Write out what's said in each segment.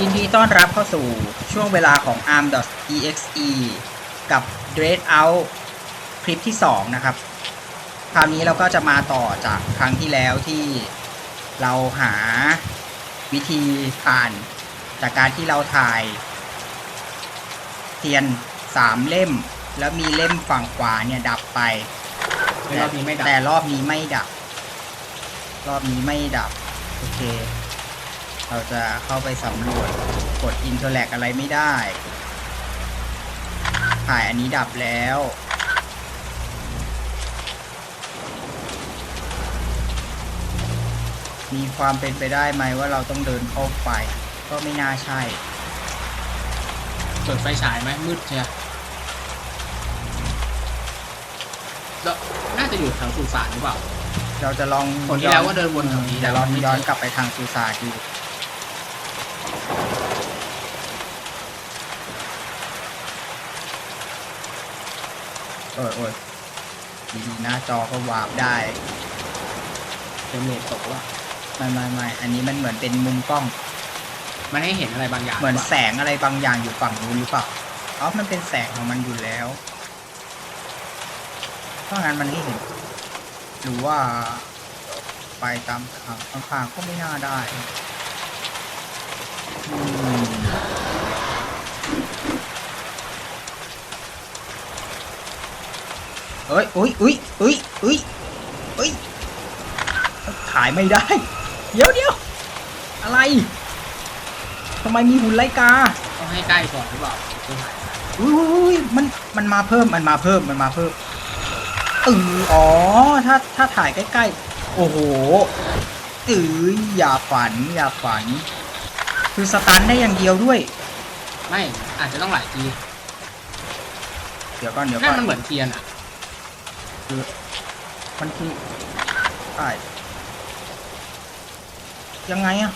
ยินดีต้อนรับเข้าสู่ช่วงเวลาของ arm.exe กับ dread out คลิปที่ 2 นะครับ คราวนี้เราก็จะมาต่อจากครั้งที่แล้วที่เราหาวิธีผ่านจากการที่เราถ่าย เทียนสามเล่ม แล้วมีเล่มฝั่งขวาเนี่ยดับไป แต่รอบนี้ไม่ดับแต่รอบนี้ไม่ดับ รอบนี้ไม่ดับ โอเค เราจะเข้าไปสำรวจกดอินเทอร์แลกอะไรไม่ได้ ถ่ายอันนี้ดับแล้ว มีความเป็นไปได้ไหมว่าเราต้องเดินเข้าไป ก็ไม่น่าใช่เปิดไฟฉายไหมมืดใช่ไหมแล้วน่าจะอยู่แถวสุสานหรือเปล่า เราจะลองคนที่แล้วก็เดินวนแถวนี้เดี๋ยวลองแต่ว่าไม่เจอย้อนกลับไปทางสุสานดู อ้ยโอ้ยดีๆหน้าจอก็วาร์ปได้เฟรมเรทตกว่าไม่ไม่ไม่อันนี้มันเหมือนเป็นมุมกล้อง มันให้เห็นอะไรบางอย่างเหมือนรืปล่าแสงอะไรบางอย่างอยู่ฝั่งนู้นหรือเปล่าอ๋อมันเป็นแสงของมันอยู่แล้วเพราะงั้นมันให้เห็นหรือว่าไปตามทางข้างๆก็ไม่น่าได้อืม เอ้ยอุ้ยอุ้ยอุ้ยอุ้ยอุ้ยถ่ายไม่ได้ เดี๋ยวเดี๋ยวอะไรทำไมมีหุ่นไลกาต้องให้ใกล้ก่อนหรือเปล่าจะถ่ายอุ้ยอุ้ยอุ้ยมันมันมาเพิ่มมันมาเพิ่มมันมาเพิ่มเอออ๋อถ้าถ้าถ่ายใกล้ๆ โอ้โหเอออย่าฝันอย่าฝัน คือสตันได้อย่างเดียวด้วย ไม่อาจจะต้องหลายที เดี๋ยวก่อนเดี๋ยวนั่ก่อนนมันเหมือนเทียนอะ มันคือใช่ยังไงอะ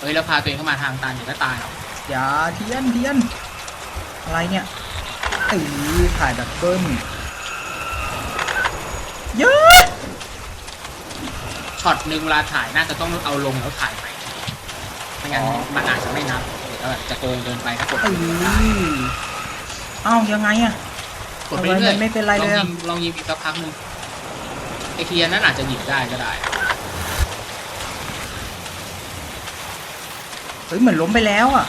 เอ้ยแล้วพาตัวเองเข้ามาทางตันเดี๋ยวก็ตายหรอกอย่าเทียนเทียนอะไรเนี่ยเออถ่ายแบบเบิ้มเยอะช็อตหนึ่งเวลาถ่ายน่าจะต้องเอาลงแล้วถ่ายใหม่ไม่งั้นมันอาจจะไม่นับเดี๋ยวแบบจะโกงเกินไปถ้ากดเออเอ้ายังไงอะ กดไปเรื่อยทำไมมันไม่เป็นไรเลยลออะงยิงลองยิงอีกสักพักหนึ่งไอเทียนนั้นอาจจะหยิบได้ก็ได้เฮ้ยเหมือนล้มไปแล้วอะ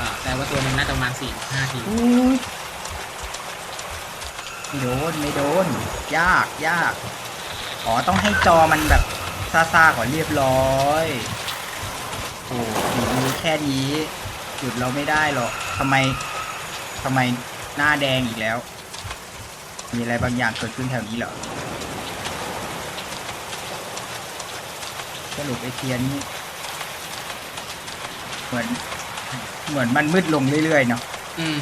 อ่าแต่ว่าตัวหนึงน่าจะประมาณสี่ห้าทีอุ้ยไม่โดนไม่โดน ยากยากอ๋อต้องให้จอมันแบบซ่าๆก่อนเรียบร้อยโอ้ฝีมือแค่นี้หยุดเราไม่ได้หรอกทำไมทำไม หน้าแดงอีกแล้ว มีอะไรบางอย่างเกิดขึ้นแถวนี้เหรอ สรุปไอเทียนนี่เหมือน เหมือนมันมืดลงเรื่อยๆเนาะ อืม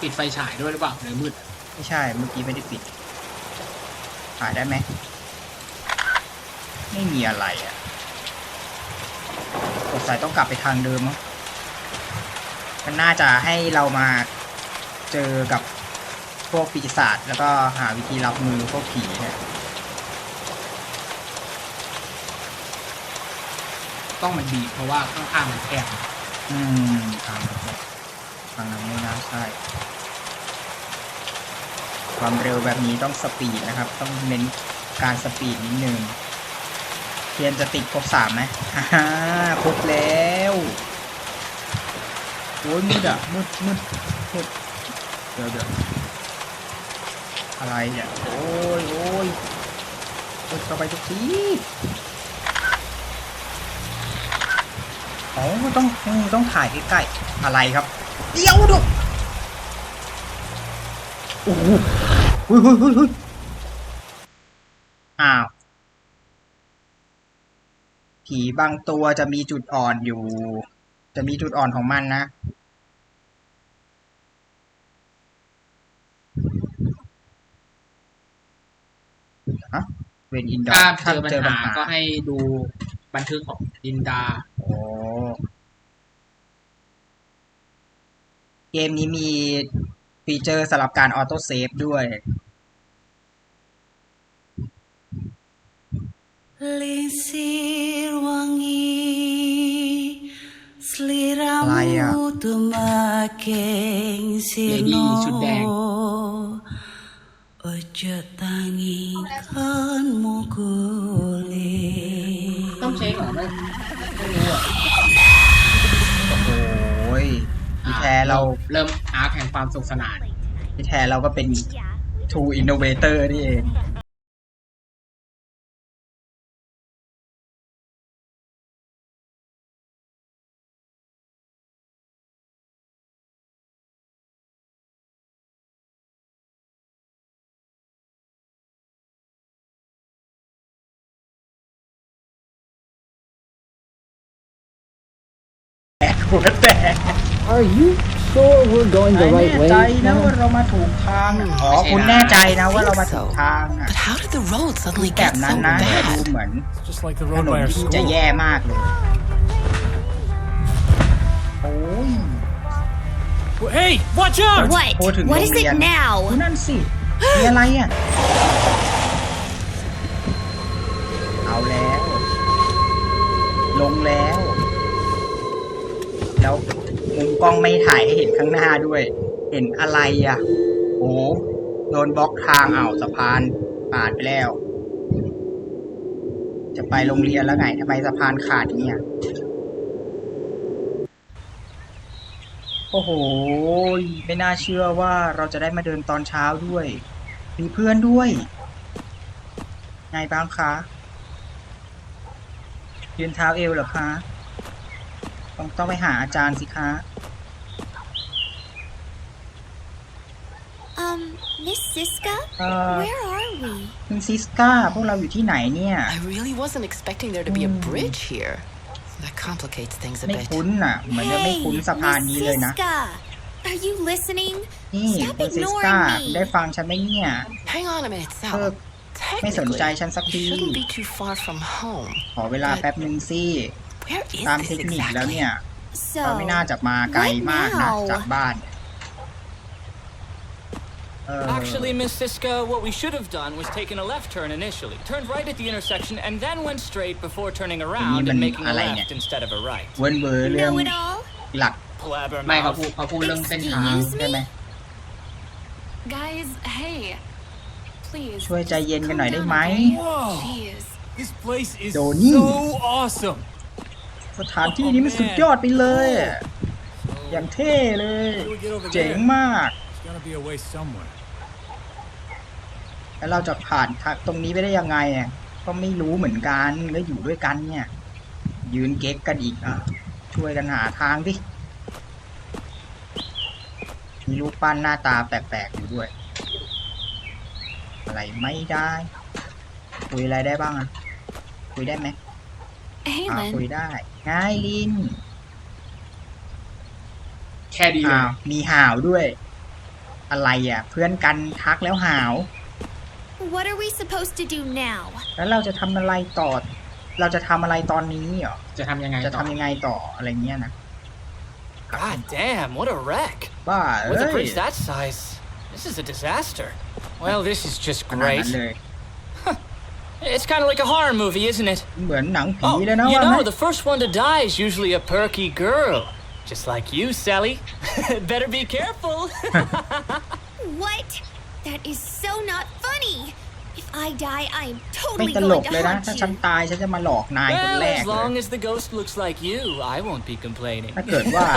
ปิดไฟฉายด้วยหรือเปล่าหรือมืด ไม่ใช่ เมื่อกี้ไม่ได้ปิดถ่ายได้ไหม ไม่มีอะไรอะ่ะสงสัยต้องกลับไปทางเดิมมั้งมันน่าจะให้เรามา เจอกับพวกปีศาจแล้วก็หาวิธีรับมือพวกผีเนี่ยต้องมันบีบเพราะว่าข้างๆมันแคบอืมทางทางนั้นไม่น่าใช่ความเร็วแบบนี้ต้องสปีดนะครับ ต้องเน้นการสปีดนิดนึงเทียนจะติดครบสามไหมฮ่าครบแล้วโอ้ยมืดอะมืดมืดมืด เดี๋ยวเดี๋ยวอะไรเนี่ย โอ้ยโอ้ยโอ้ยเข้าไปทุกทีอ๋อต้องต้องต้องถ่ายใกล้ๆอะไรครับ เดี๋ยวดูโอ้โหเฮ้ยเฮ้ยเฮ้ยเฮ้ยอ้าว ผีบางตัวจะมีจุดอ่อนอยู่ จะมีจุดอ่อนของมันนะ เวนอินดอถ้าเจอปัญหาก็ให้ดูบันทึกของดินดาโอ้เกมนี้มีฟีเจอร์สำหรับการออโต้เซฟด้วย Lisir wangi อะ Lady Ojo tangikan mukuli ต้องเช็คเหรอไม่ไม่รู้อะโอ้ยพี่แทเราเริ่มอาร์คแห่งความสุขสนานพี่แทเราก็เป็น True Innovator นี่เอง หัวแตก Are you sure we're going the แน่ right ใจ way? นะว่าเรามาถูกทางอะอ๋อคุณแน่ใจนะว่าเรามาถูกทางอะ But how did the road suddenly แบบ get นั้น so นะแต่ดู bad? เหมือน It's just like the ถ road นน by our ที่จะ school. แย่มากเลย โอ้ย Well, Hey, watch out! What? Go to What is Korea. it now? ดูนั่นสิ มีอะไรอะ เอาแล้ว ลงแล้ว แล้วมุมกล้องไม่ถ่ายให้เห็นข้างหน้าด้วย เห็นอะไรอะ โอ้โดนบล็อกทางอ่าวสะพานขาดไปแล้ว จะไปโรงเรียนแล้วไงทำไมสะพานขาดเนี่ยโอ้โห ไม่น่าเชื่อว่าเราจะได้มาเดินตอนเช้าด้วย มีเพื่อนด้วย ไงบ้างคะยืนเท้าเอวเหรอคะ ต้องต้องไปหาอาจารย์สิคะ Um, Miss Siska? เอ่อ Where are we? คุณซิสก้าพวกเราอยู่ที่ไหนเนี่ย I really wasn't expecting there to be a bridge here. That complicates things a ไม่ bit. คุ้นอะ เหมือนจะไม่ Hey, คุ้นสะพาน Miss นี้เลยนะ Siska! Are you listening? นี่ Stop คุณซิสก้า ignoring ได้ me. ฟังฉันไหมเนี่ย Hang on a minute, เออ Sal. ไม่สน Technically, ใจฉันสัก we ที shouldn't be too far from home. ขอเวลาแป๊บหนึ่งสิ Where is ตาม this เทคนิคแล้ว exactly? เนี่ย So, เราไม่น่าจะมาไกลมากนะ What now? จากบ้าน เออ Actually, Miss Siska, what we should have done was taken a left turn initially, turned right at the intersection, and then went straight before turning around man and making a alay left niya. instead of a right. เวิร์นเวอร์เรื่อง know it all? หลัก ไม่เขา Blabbermouth. พูดเขาพูดเรื่องเส้นทาง Excuse ใช่ไหม Guys, hey. Please. ช่วยใจเย็นกันหน่อยได้ไหม Whoa! Jeez. This place is Donnie. so awesome. สถานที่นี้มันสุดยอดไปเลย อย่างเท่เลย How do we get over เจ๋ง there? มาก There's gotta be a way somewhere. แล้วเราจะผ่านทางตรงนี้ไปได้ยังไงอะก็ไม่รู้เหมือนกันก็อยู่ด้วยกันเนี่ย ยืนเก๊กกันอีกอะ ช่วยกันหาทางดิมีรูปปั้นหน้าตาแปลกๆอยู่ด้วย อะไรไม่ได้ คุยอะไรได้บ้างอะ คุยได้ไหม Hey, อ่าคุย Lynn. ได้ง่ายลินแค่ดีเลอ้าวยมีห่าวด้วย อะไรอะ เพื่อนกันทักแล้วห่าว What are we supposed to do now? แล้วเราจะทำอะไรต่อ เราจะทำอะไรตอนนี้เหรอ จะทำยังไงจะต่อทำยังไงต่ออะไรเงี้ยนะ God damn, what a wreck. บ้าเอ้ With a ย bridge that size, this is a disaster. Well, this is just ขนาดนั้น great. เลย It's kind of like a horror movie, isn't it? เหมือนหนังผี Oh, เลยนะ you ว่าไหม know, the first one to die is usually a perky girl. Just like you, Sally. Better be careful. What? That is so not funny. If I die, I am ไม่ totally ตล going ก to เลยนะ haunt ถ้าฉัน you. ตายฉันจะมาหลอกนายคน well, แรก as เล long ย as the ghost looks like you, I won't be complaining. ถ้าเกิดว่า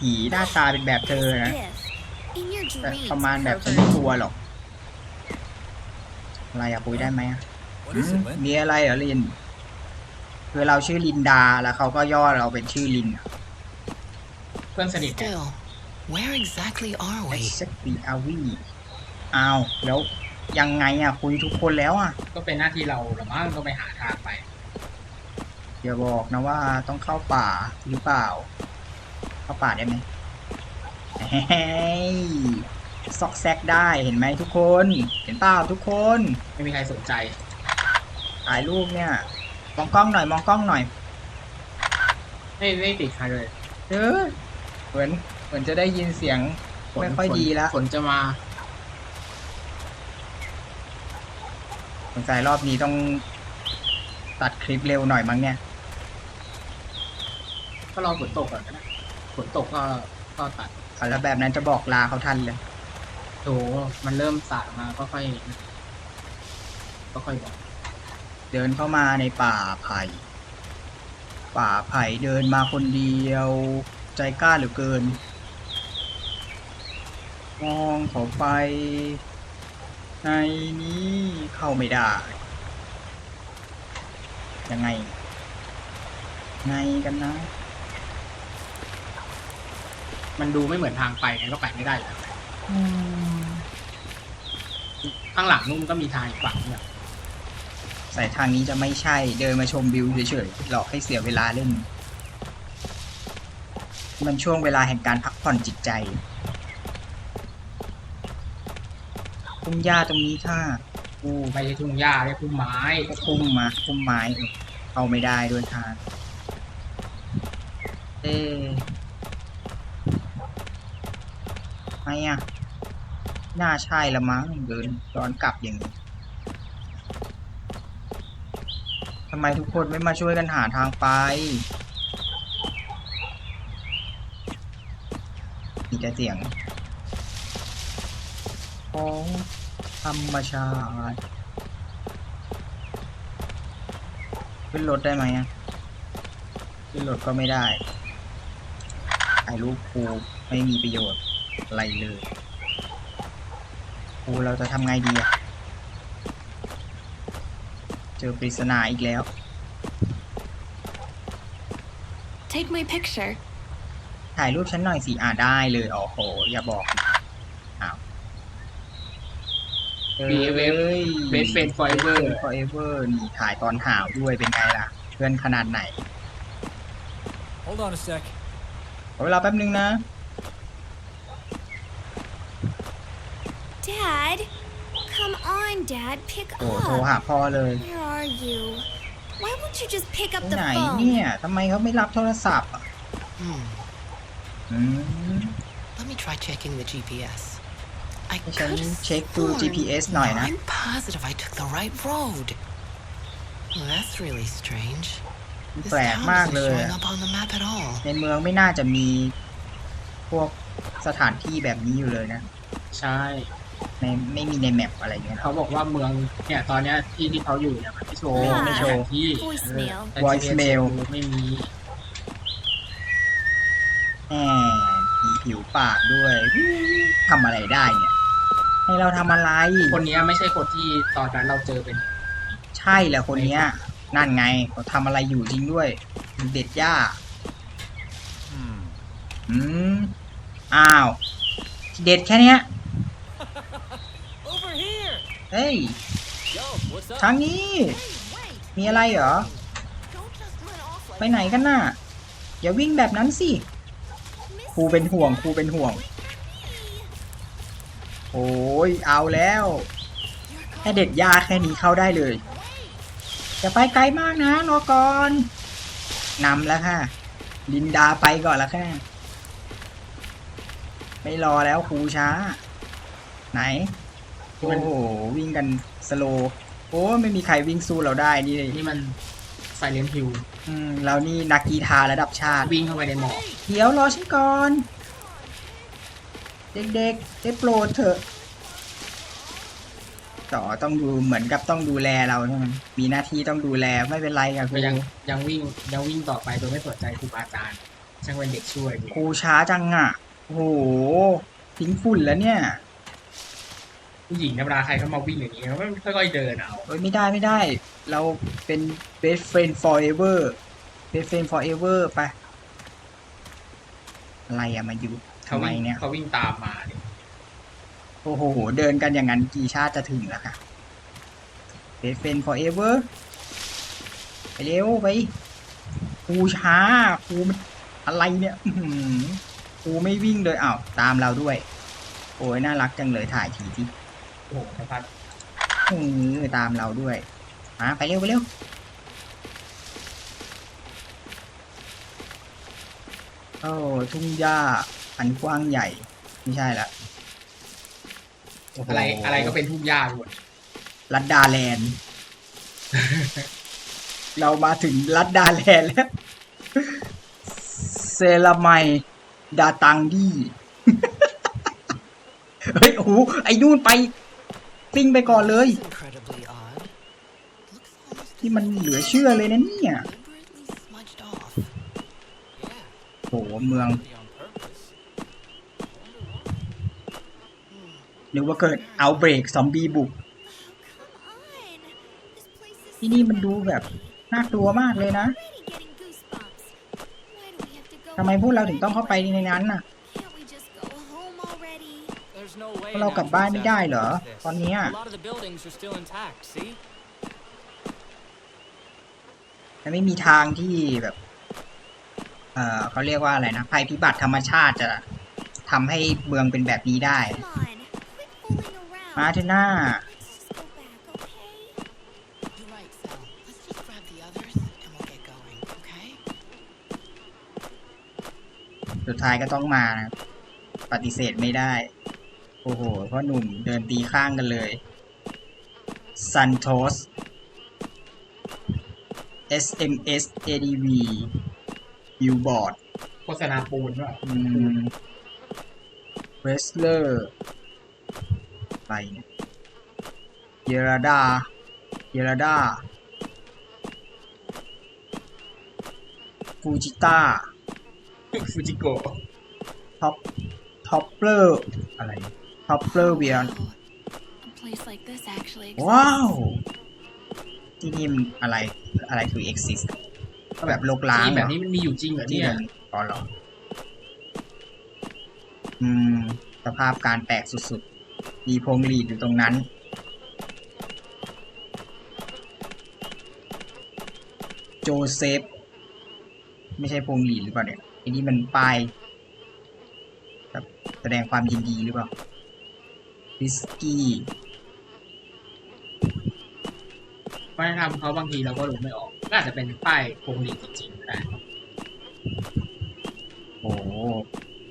ผีหน้าตาเป็นแบบเธอนะ If, in your แต่ dreams, ประมาณแบบฉัน pervert. ไม่กลัวหรอก อะไรอะคุยได้ไหมอะ What อื is ม it, Lynn? มีอะไรเหรอลิน คือเราชื่อลินดาแล้วเขาก็ย่อเราเป็นชื่อลินเพื่อนสนิทไง Still, where exactly are ไอ we? เซ็กปีอาวีอ้าวแล้วยังไงอะคุยทุกคนแล้วอะก็เป็นหน้าที่เราหรือมั้งต้องไปหาทางไป อย่าบอกนะว่าต้องเข้าป่าหรือเปล่า เข้าป่าได้ไหมเฮ้ยซอกแซกได้เห็นไหมทุกคน เห็นเปล่าทุกคน ไม่มีใครสนใจ ถ่ายรูปเนี่ย มองกล้องหน่อย มองกล้องหน่อย ไม่ไม่ติดใครเลยเออเหมือนเหมือนจะได้ยินเสียง ฝนไม่ค่อยฝนดีแล้วฝนจะมาสงสัยรอบนี้ต้องตัดคลิปเร็วหน่อยมั้งเนี่ย ก็รอฝนตกก่อนก็ได้ฝนตกก็ก็ตัดเอาแล้วแบบนั้นจะบอกลาเขาทันเลย โถมันเริ่มสาดมาก็ค่อยก็ค่อยบอก เดินเข้ามาในป่าไผ่ ป่าไผ่เดินมาคนเดียว ใจกล้าเหลือเกิน มองเขาไป ในนี้เข้าไม่ได้ ยังไง ไงกันนะ มันดูไม่เหมือนทางไปไงก็ไปไม่ได้อยู่แล้วข้างหลังนุ่มนก็มีทางอีกฝั่งเนี่ย สายทางนี้จะไม่ใช่เดินมาชมวิวเฉยๆหลอกให้เสียเวลาเล่น มันช่วงเวลาแห่งการพักผ่อนจิตใจพุ่มหญ้าตรงนี้ถ้ากูไม่ใช่ทุ่งหญ้าเรียกพุ่มไม้ก็พุ่มมาพุ่มไม้เออเข้าไม่ได้ด้วยทางเอ๊ะไม่อะน่าใช่ละมั้งเดินย้อนกลับอย่างนี้ทำไมทุกคนไม่มาช่วยกันหาทางไปมีแต่เสียงของธรรมชาติขึ้นรถได้ไหมอะขึ้นรถก็ไม่ได้ถ่ายรูปครูไม่มีประโยชน์อะไรเลยครูเราจะทำไงดีอะ เจอปริศนาอีกแล้ว Take my picture. ถ่ายรูปฉันหน่อยสิอ่าได้เลยโอ้โห อย่าบอกอ้าวมีเวฟเวฟเฟนฟอยเวอร์ฟอเอเวอร์นี่ถ่ายตอนหาวด้วยเป็นไงล่ะ เพื่อนขนาดไหน Hold on a sec. ขอเวลาแป๊บนึงนะ Dad? Come on, Dad. Pick โอ้โทรหา up. พ่อเลย Where are you? Why won't you just pick ไป up the ไหน phone? เนี่ยทำไมเขาไม่รับโทรศัพท์อะ Hmm. อืม Let me try checking the GPS. I ให้ฉัน could have เช็คดู sworn- GPS หน่อย No, นะ I'm positive I took the right road. Well, that's really strange. มัน This แปลก town มาก isn't เลย showing อะ up on the map at all. ในเมืองไม่น่าจะมี พวกสถานที่แบบนี้อยู่เลยนะ ใช่ ในไม่มีในแมปอะไรเงี้ยนะเขาบอกว่าเมืองเนี่ยตอนเนี้ยที่ที่เขาอยู่เนี่ยมันไม่โชว์ไม่โชว์ที่ Voicemail แต่ Voicemail GPS ไม่มีแหมมีผิวปากด้วยทำอะไรได้เนี่ย ให้เราทำอะไร คนเนี้ยไม่ใช่คนที่ตอนนั้นเราเจอเป็นใช่แหละคนเนี้ย นั่นไงเขาทำอะไรอยู่จริงด้วยเด็ดหญ้า Hmm. อืม อ้าว เด็ดแค่เนี้ย Over here! เฮ้ย Yo, what's up? ทางนี้ มีอะไรเหรอ Don't just run off like ไปไหนกันน่ะ อย่าวิ่งแบบนั้นสิ ครูเป็นห่วงครูเป็นห่วง โอ้ยเอาแล้วแค่เด็ดหญ้าแค่นี้เข้าได้เลยจะไปไกลมากนะรอก่อนนำแล้วค่ะ ลินดาไปก่อนแล้วค่ะ ไม่รอแล้วครูช้า ไหน โอ้โหวิ่งกันสโลว์โอ้ไม่มีใครวิ่งสู้เราได้นี่นี่มันไซเลนฮิลอืมเรานี่นักกีฬาระดับชาติ วิ่งเข้าไปในหมอกเดี๋ยวรอฉันก่อน เด็กๆได้โปรดเถอะต่อต้องดูเหมือนกับต้องดูแลเราใช่ไหมมีหน้าที่ต้องดูแลไม่เป็นไรค่ะคก็รูยังยังวิ่งยังวิ่งต่อไปโดยไม่สนใจครูบาอาจารย์ช่างเป็นเด็กช่วยดีครูช้าจังอะโอ้โหทิ้งฝุ่นแล้วเนี่ย ผู้หญิงธรรมดาใครเขามาวิ่งอย่างนี้เขาไม่ค่อยๆเดินเอาเอ้ยไม่ได้ไม่ได้ เราเป็น best friend forever best friend forever ไป อะไรอะมาอยู่เขาทำไมวิ่งเนี่ยเขาวิ่งตามมาเนี่ยโอ้โห เดินกันอย่างนั้นกี่ชาติจะถึงแล้วค่ะ best friend forever ไปเร็วไปครูช้าครูมันอะไรเนี่ยอื้อหือครูไม่วิ่งเลยอ้าวตามเราด้วย โอ้ยน่ารักจังเลยถ่ายทีที่ โอ้โหสะพัดเออตามเราด้วย มาไปเร็วไปเร็ว โอ้ทุ่งหญ้าอันกว้างใหญ่ ไม่ใช่ละโโหอะไรอะไรก็เป็นทุ่งหญ้าหมดลัดดาแลนด์ เรามาถึงลัดดาแลนด์แล้ว เซราไมดาตังดีเฮ้ย โอ้โหไอ้นู่นไป ปิ้งไปก่อนเลย ที่มันเหลือเชื่อเลยนะเนี่ยโหเมืองนึกว่าเกิดเอาเบรกซอมบี้บุก ที่นี่มันดูแบบน่ากลัวมากเลยนะทำไมพวกเราถึงต้องเข้าไปในนั้นน่ะ เรา an กลับบ้านไม่ outpost ได้เหรอ like this. ตอนเนี้ย A lot of the buildings are still intact, see? มันไม่มีทางที่แบบ เอ่อเขาเรียกว่าอะไรนะ ภัยพิบัติธรรมชาติจะทำให้เมืองเป็นแบบนี้ได้ Come on. Quit fooling around. มาเถอะหน้า Let's just go back, okay? You're right, Sal. Let's just grab the others and we'll get going, okay? สุดท้ายก็ต้องมานะปฏิเสธไม่ได้โอ้โหเพราะหนุ่มเดินตีข้างกันเลยซันโตส SMS ADV บิลบอร์ดโฆษณาปูนว่าเวสเลอร์อะไรเนี่ยเยราดาเยราดาฟูจิต้าฟูจิโกะท็อปท็อปเปอร์อะไร ท็อปเปอร์เวียน Oh, a place like this actually exists. ว้าวที่นี่มันอะไรอะไรคือ exist ก็แบบโลกล้างที่เหรแบบอนี้มันมีอยู่จริงเหรอที่เนี่ยมันอ๋อเหรออืม สภาพการแปลกสุดๆ มีพงหลีดอยู่ตรงนั้น โจเซฟ ไม่ใช่พงหลีดหรือเปล่าเนี่ยอันนี้มันป้ายแบบแสดงความยินดีหรือเปล่า วิสกี้วัฒนธรรมเขาบางทีเราก็รู้ไม่ออกก็อาจจะเป็นป้ายโครงลีจริงๆก็ได้โอ้โห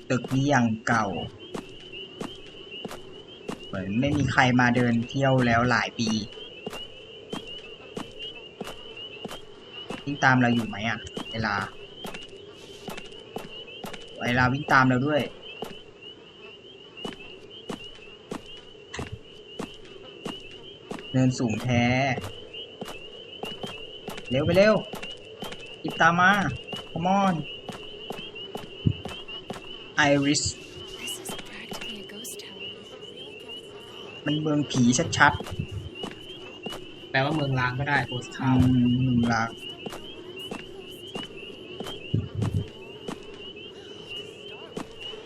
ตึกนี้ยังเก่า เหมือนไม่มีใครมาเดินเที่ยวแล้วหลายปีวิ่งตามเราอยู่ไหมอะเวลา เวลาวิ่งตามเราด้วย เนินสูงแท้ เร็วไปเร็วติดตามมา come on ไอริส This is practically a ghost town. มันเมืองผีชัดแปลว่าเมืองล้างก็ได้โพสๆทาอืวมมึงรัก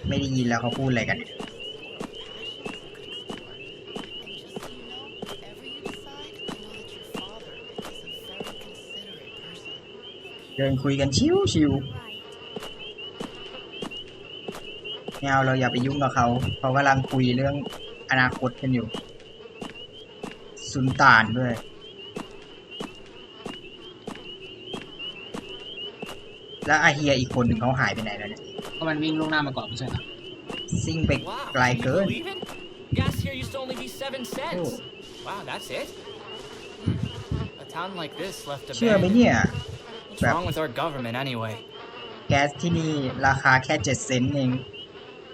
ไม่ได้ยินแล้วเขาพูดอะไรกันเนี่ย And just so you know, whatever you decide, I know that your father is a very considerate person. เดินคุยกันชิวชิว Right. ๆไม่เอาเราอย่าไปยุ่งกับเขาเขากำลังคุยเรื่องอนาคตกันอยู่ซุนตานด้วยแล้วอาเฮียอีกคนหนึ่งเขาหายไปไหนแล้วเนี่ยก็มันวิ่งล่วงหน้ามาก่อนไม่ใช่เหรอซิ่งไป Wow, ไกล can you เกิน believe it? Gas here used to only be seven cents. Oh. Wow, that's it? A town like this left เชื่อไหม abandoned. เนี่ย What's wrong with our government anyway? แก๊สที่นี่ราคาแค่เจ็ดเซนต์เอง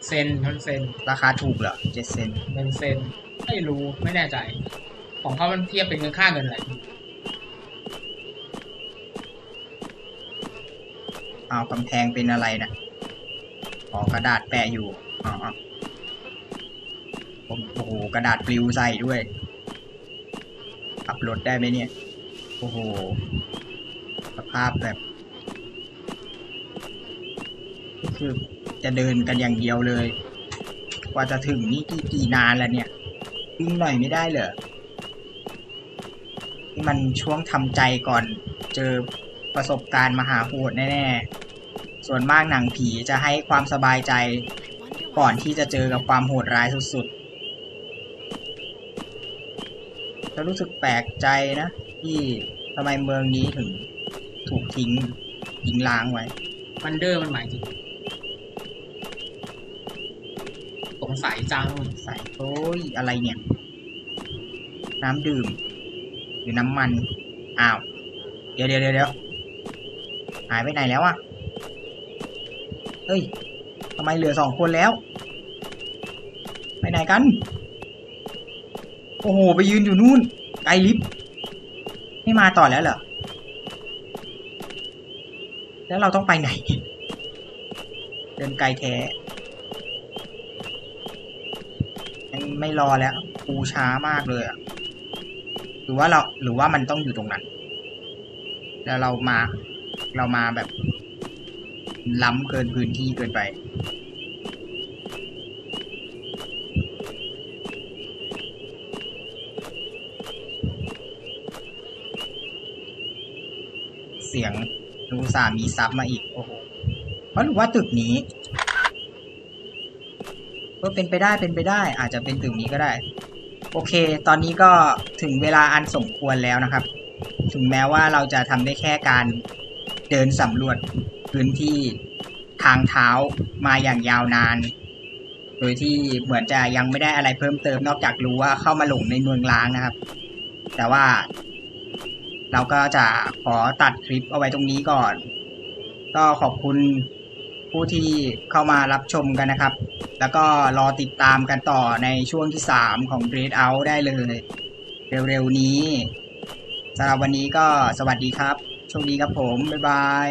เซนทั้งเซนราคาถูกเหรอเจ็ดเซนต์เงินเซนไม่รู้ไม่แน่ใจ ของเขามันเทียบเป็นเงินค่าเงินอะไรอ้าวกำแพงเป็นอะไรนะอ๋อกระดาษแปะอยู่อ๋ออ๋อโอ้โหกระดาษปลิวใส่ด้วยขับรถได้ไหมเนี่ย โอ้โหสภาพแบบ คือจะเดินกันอย่างเดียวเลย กว่าจะถึงนี่กี่กี่นานแล้วเนี่ย วิ่งหน่อยไม่ได้เหรอนี่มันช่วงทำใจก่อน เจอประสบการณ์มหาโหดแน่ๆ ส่วนมากหนังผีจะให้ความสบายใจ ก่อนที่จะเจอกับความโหดร้ายสุดๆจะรู้สึกแปลกใจนะ ที่ทำไมเมืองนี้ถึง ถูกทิ้งทิ้งล้างไว้วันเดอร์มันหมายถึงสงสัยจังใส่โอ้ยอะไรเนี่ย น้ำดื่ม หรือน้ำมัน อ้าว เดี๋ยวเดี๋ยวเดี๋ยวเดี๋ยวหายไปไหนแล้วอะเฮ้ยทำไมเหลือสองคนแล้ว ไปไหนกัน โอ้โห ไปยืนอยู่นู่นไกลลิฟต์ไม่มาต่อแล้วเหรอ แล้วเราต้องไปไหน เดินไกลแท้ไม่ไม่รอแล้วปูช้ามากเลยอะหรือว่าเราหรือว่ามันต้องอยู่ตรงนั้น แล้วเรามา เรามาแบบ ล้ำเกินพื้นที่เกินไป เสียง นูสามีซับมาอีก โอ้โหเพราะรือว่าตึกนี้ก็เป็นไปได้เป็นไปได้ อาจจะเป็นตึกนี้ก็ได้ โอเค ตอนนี้ก็ถึงเวลาอันสมควรแล้วนะครับ ถึงแม้ว่าเราจะทำได้แค่การเดินสำรวจพื้นที่ทางเท้ามาอย่างยาวนาน โดยที่เหมือนจะยังไม่ได้อะไรเพิ่มเติมนอกจากรู้ว่าเข้ามาหลงในเมืองล้างนะครับ แต่ว่า เราก็จะขอตัดคลิปเอาไว้ตรงนี้ก่อน ก็ขอบคุณผู้ที่เข้ามารับชมกันนะครับ แล้วก็รอติดตามกันต่อในช่วงที่ 3 ของ Bread Out ได้เลย เร็วๆนี้สำหรับวันนี้ก็สวัสดีครับ โชคดีครับผม บ๊ายบาย